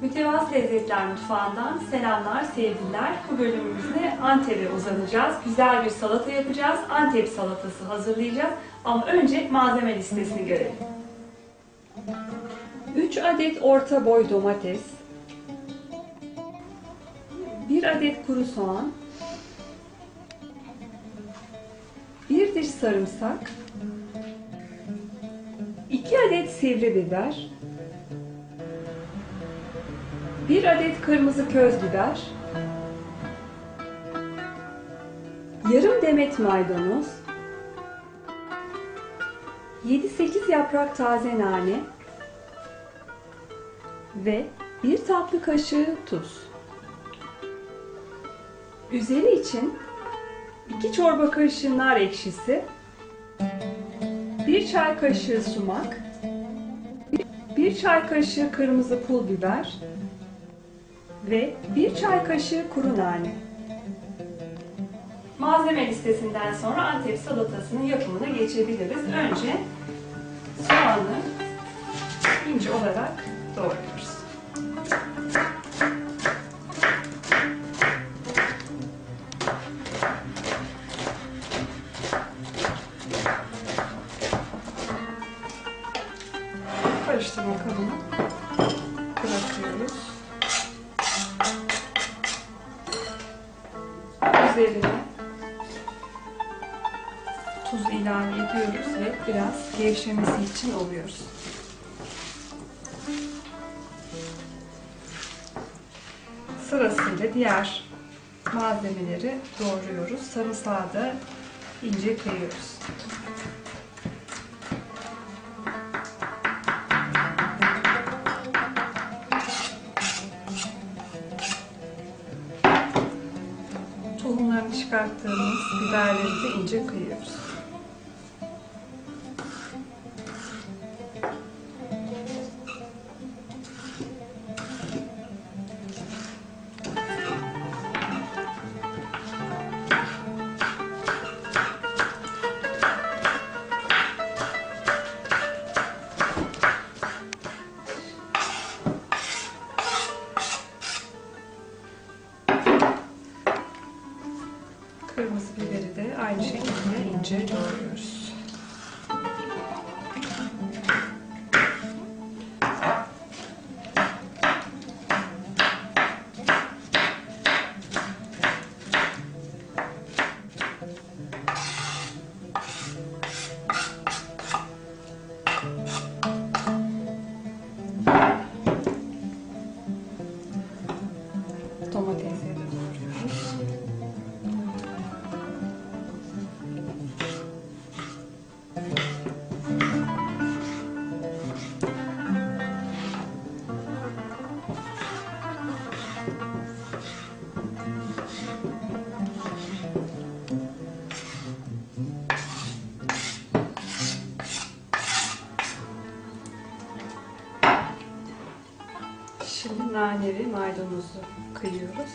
Mütevaz Lezzetler Mutfağı'ndan selamlar, sevgiler. Bu bölümümüzde Antep'e uzanacağız. Güzel bir salata yapacağız. Antep salatası hazırlayacağız. Ama önce malzeme listesini görelim. 3 adet orta boy domates, 1 adet kuru soğan, 1 diş sarımsak, 2 adet sivri biber, 1 adet kırmızı köz biber, yarım demet maydanoz, 7-8 yaprak taze nane ve 1 tatlı kaşığı tuz. Üzeri için 2 çorba kaşığı nar ekşisi, 1 çay kaşığı sumak, 1 çay kaşığı kırmızı pul biber, ve 1 çay kaşığı kuru nane. Malzeme listesinden sonra Antep salatasının yapımına geçebiliriz. Önce soğanı ince olarak doğruyoruz. Karıştırma kabına bırakıyoruz. üzerine tuz ilave ediyoruz ve biraz gevşemesi için oluyoruz. Sırasıyla diğer malzemeleri doğruyoruz. Sarımsağı da ince kıyıyoruz. Tohumlarını çıkarttığımız biberleri de ince kıyıyoruz. Aynı şekilde ince doğruyoruz. Şimdi nane ve maydanozu kıyıyoruz.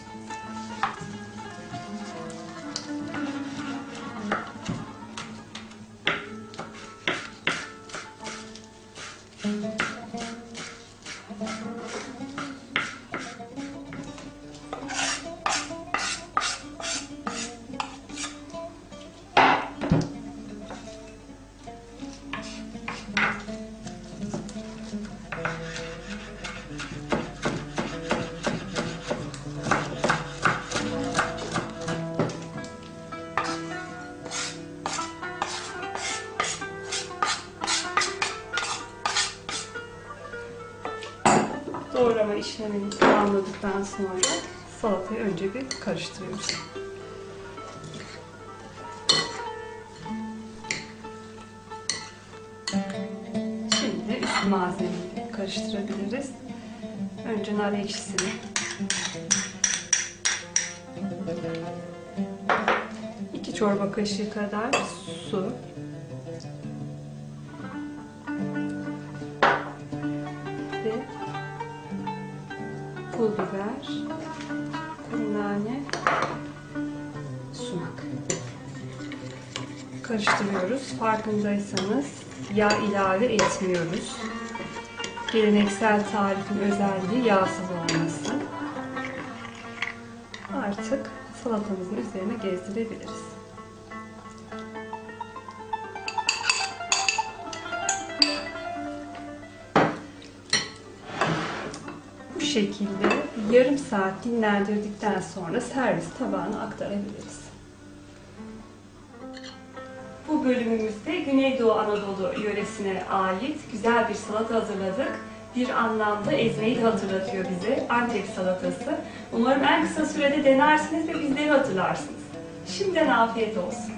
Doğrama işlemini tamamladıktan sonra salatayı önce bir karıştırıyoruz. Şimdi üst malzemeyi karıştırabiliriz. Önce nar ekşisini çorba kaşığı kadar su biber, kuru nane, sumak. karıştırıyoruz. Farkındaysanız yağ ilave etmiyoruz. Geleneksel tarifin özelliği yağsız olması. Artık salatamızın üzerine gezdirebiliriz. Şekilde yarım saat dinlendirdikten sonra servis tabağına aktarabiliriz. Bu bölümümüzde Güneydoğu Anadolu yöresine ait güzel bir salata hazırladık. Bir anlamda ezmeyi de hatırlatıyor bize. Antep salatası. Umarım en kısa sürede denersiniz ve bizleri hatırlarsınız. Şimdiden afiyet olsun.